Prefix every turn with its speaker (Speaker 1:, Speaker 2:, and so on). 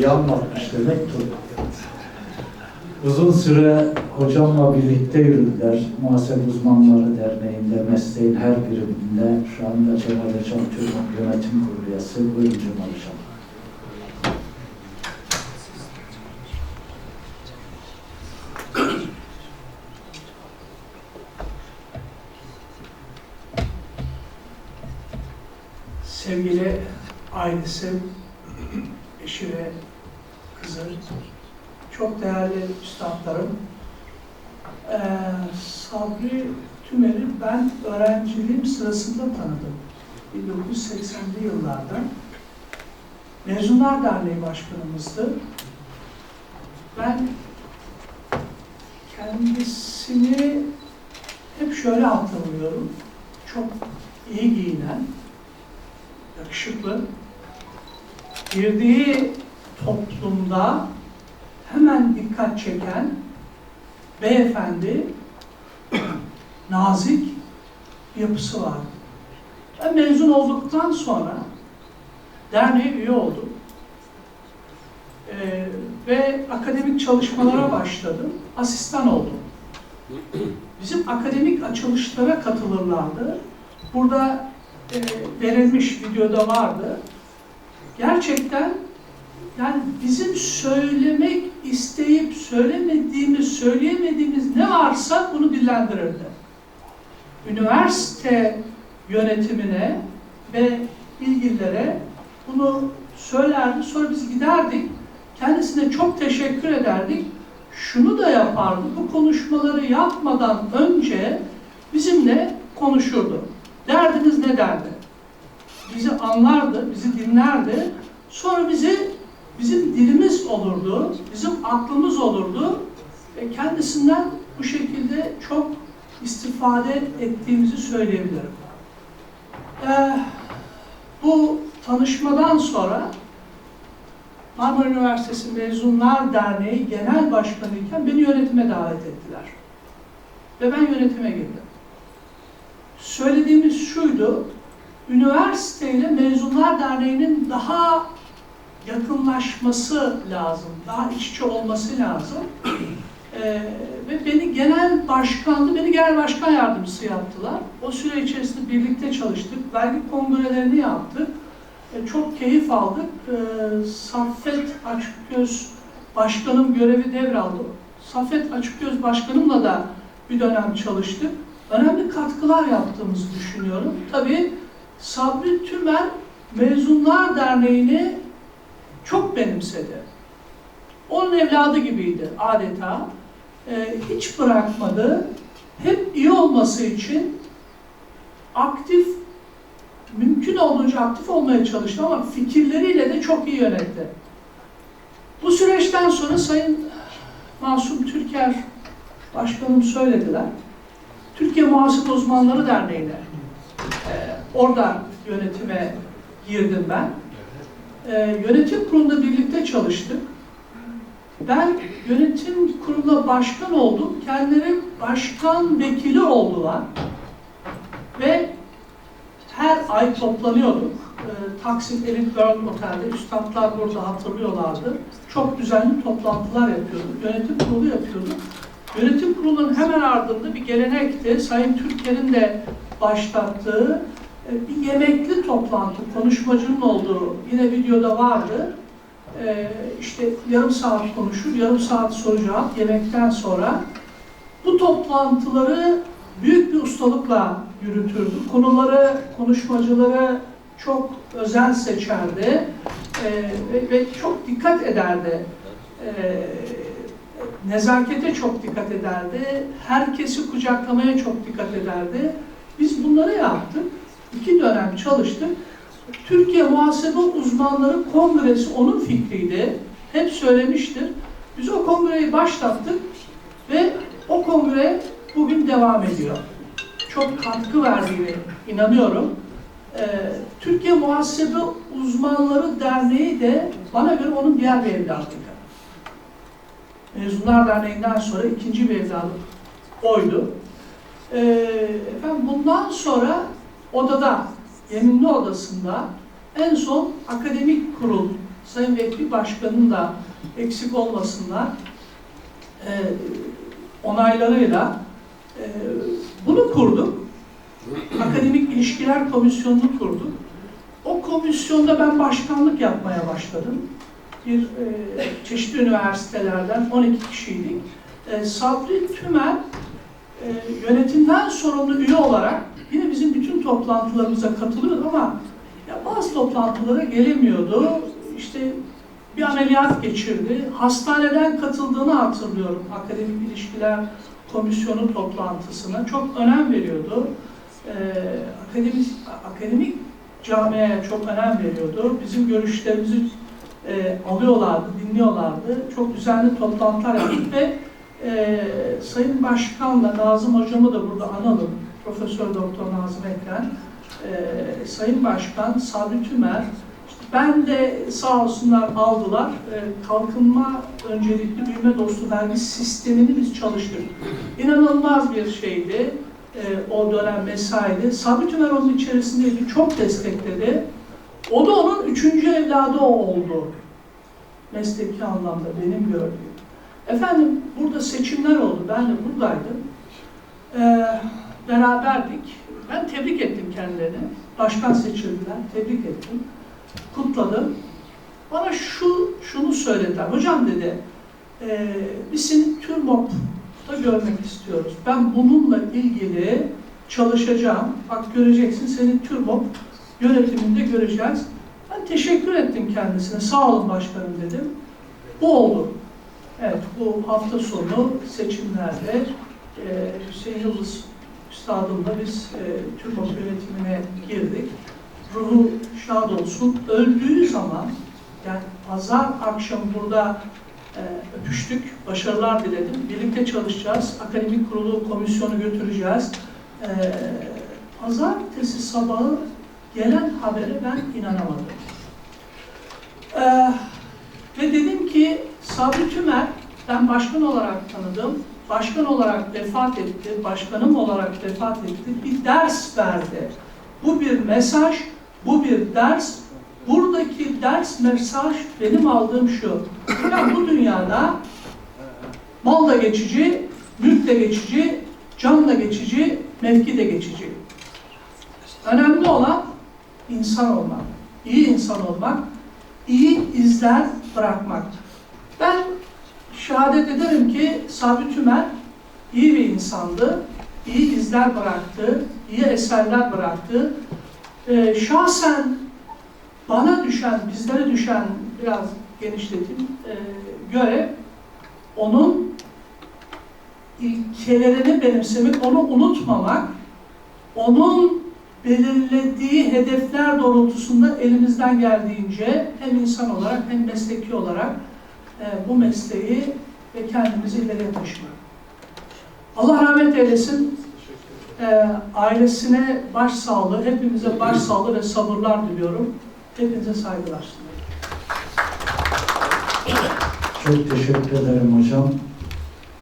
Speaker 1: Yanmamış demek ki. Uzun süre hocamla birlikte yürüdüler. Muhasebe Uzmanları Derneği'nde, mesleğin her biriminde. Şu anda Cemal Hocam Türk Yönetim Kurulu üyesi. Buyurun Cemal.
Speaker 2: Ailesi, eşi ve kızı, çok değerli üstadlarım. Ee, Sabri Tümer'i ben öğrenciliğim sırasında tanıdım. 1980'li yıllarda. Mezunlar Derneği Başkanımızdı. Ben kendisini hep şöyle hatırlıyorum. Çok iyi giyinen, yakışıklı, girdiği toplumda hemen dikkat çeken beyefendi, nazik yapısı var. Ben mezun olduktan sonra derneğe üye oldum. Ee, ve akademik çalışmalara başladım. Asistan oldum. Bizim akademik açılışlara katılırlardı. Burada e, verilmiş videoda vardı. Gerçekten yani bizim söylemek isteyip söylemediğimiz, söyleyemediğimiz ne varsa bunu dillendirirdi. Üniversite yönetimine ve ilgililere bunu söylerdi. Sonra biz giderdik. Kendisine çok teşekkür ederdik. Şunu da yapardı. Bu konuşmaları yapmadan önce bizimle konuşurdu. Derdiniz ne derdi? Bizi anlardı, bizi dinlerdi. Sonra bizi bizim dilimiz olurdu, bizim aklımız olurdu ve kendisinden bu şekilde çok istifade ettiğimizi söyleyebilirim. Ee, bu tanışmadan sonra Marmara Üniversitesi Mezunlar Derneği Genel Başkanı iken beni yönetime davet ettiler. Ve ben yönetime girdim söylediğimiz şuydu, üniversiteyle Mezunlar Derneği'nin daha yakınlaşması lazım, daha iç içe olması lazım. Ee, ve beni genel başkandı, beni genel başkan yardımcısı yaptılar. O süre içerisinde birlikte çalıştık, vergi kongrelerini yaptık. Ee, çok keyif aldık. Ee, Saffet Açıkgöz başkanım görevi devraldı. Saffet Açıkgöz başkanımla da bir dönem çalıştık önemli katkılar yaptığımızı düşünüyorum. Tabii Sabri Tümer Mezunlar Derneği'ni çok benimsedi. Onun evladı gibiydi adeta. Ee, hiç bırakmadı. Hep iyi olması için aktif, mümkün olduğunca aktif olmaya çalıştı ama fikirleriyle de çok iyi yönetti. Bu süreçten sonra Sayın Masum Türker Başkanım söylediler. Türkiye Muhasebe Uzmanları Derneği'ne e, orada yönetime girdim ben. E, yönetim kurulunda birlikte çalıştık. Ben yönetim kuruluna başkan oldum. Kendileri başkan vekili oldular. Ve her ay toplanıyorduk. E, Taksim Elite World Otel'de, üstadlar burada hatırlıyorlardı. Çok düzenli toplantılar yapıyorduk. Yönetim kurulu yapıyorduk. Yönetim kurulunun hemen ardında bir gelenekti. Sayın Türker'in de başlattığı bir yemekli toplantı, konuşmacının olduğu yine videoda vardı. E, işte yarım saat konuşur, yarım saat soru cevap yemekten sonra. Bu toplantıları büyük bir ustalıkla yürütürdü. Konuları, konuşmacıları çok özel seçerdi e, ve, ve çok dikkat ederdi. Nezakete çok dikkat ederdi. Herkesi kucaklamaya çok dikkat ederdi. Biz bunları yaptık. İki dönem çalıştık. Türkiye Muhasebe Uzmanları Kongresi onun fikriydi. Hep söylemiştir. Biz o kongreyi başlattık ve o kongre bugün devam ediyor. Çok katkı verdiğine inanıyorum. Ee, Türkiye Muhasebe Uzmanları Derneği de bana göre onun diğer bir evladı. Mezunlar Derneği'nden sonra ikinci bir evladım oydu. Ee, efendim bundan sonra odada, yeminli odasında En son akademik kurul, Sayın Vekil Başkanı'nın da eksik olmasınlar, e, onaylarıyla e, bunu kurduk. Akademik İlişkiler Komisyonu'nu kurduk. O komisyonda ben başkanlık yapmaya başladım. Bir e, çeşitli üniversitelerden 12 kişiydik. E, Sabri Tümer e, yönetimden sorumlu üye olarak yine bizim bütün toplantılarımıza katılıyordu ama ya bazı toplantılara gelemiyordu. İşte bir ameliyat geçirdi. Hastaneden katıldığını hatırlıyorum akademik ilişkiler komisyonu toplantısına. Çok önem veriyordu. Ee, akademik, akademik camiaya çok önem veriyordu. Bizim görüşlerimizi e, alıyorlardı, dinliyorlardı. Çok düzenli toplantılar yaptık ve e, Sayın Başkan'la Nazım Hocam'ı da burada analım. Profesör Doktor Nazım Ekren. E, Sayın Başkan Sabri Tümer ben de sağ olsunlar aldılar. E, kalkınma öncelikli büyüme dostu vergi sistemini biz çalıştık. İnanılmaz bir şeydi. E, o dönem mesaiydi. Sabri Tümer onun içerisindeydi. Çok destekledi. O da onun üçüncü evladı oldu. Mesleki anlamda benim gördüğüm. Efendim burada seçimler oldu. Ben de buradaydım. Ee, beraberdik. Ben tebrik ettim kendilerini. Başkan seçildiler. Tebrik ettim. Kutladım. Bana şu şunu söylediler. Hocam dedi, e, biz seni TÜRMOP'ta görmek istiyoruz. Ben bununla ilgili çalışacağım. Bak göreceksin seni TÜRMOP yönetiminde göreceğiz. Ben teşekkür ettim kendisine. Sağ olun başkanım dedim. Bu oldu. Evet, bu hafta sonu seçimlerde e, Hüseyin Yıldız Üstadım'la biz e, TÜRMOP yönetimine girdik. Ruhu şad olsun. Öldüğü zaman, yani pazar akşamı burada e, öpüştük, başarılar diledim. Birlikte çalışacağız. Akademik kurulu komisyonu götüreceğiz. E, pazartesi sabahı gelen habere ben inanamadım. E, ki Sabri Tümer, ben başkan olarak tanıdım. Başkan olarak vefat etti, başkanım olarak vefat etti. Bir ders verdi. Bu bir mesaj, bu bir ders. Buradaki ders, mesaj benim aldığım şu. Ya bu dünyada mal da geçici, mülk de geçici, can da geçici, mevki de geçici. Önemli olan insan olmak, iyi insan olmak, iyi izler bırakmak. Ben şehadet ederim ki Sabri Tümer iyi bir insandı, iyi izler bıraktı, iyi eserler bıraktı. Ee, şahsen bana düşen, bizlere düşen biraz genişletim e, görev onun ilkelerini benimsemek, onu unutmamak, onun belirlediği hedefler doğrultusunda elimizden geldiğince hem insan olarak hem mesleki olarak e, bu mesleği ve kendimizi ileriye taşımak. Allah rahmet eylesin. E, ailesine başsağlığı, hepimize başsağlığı ve sabırlar diliyorum. Hepinize saygılar.
Speaker 1: Çok teşekkür ederim hocam.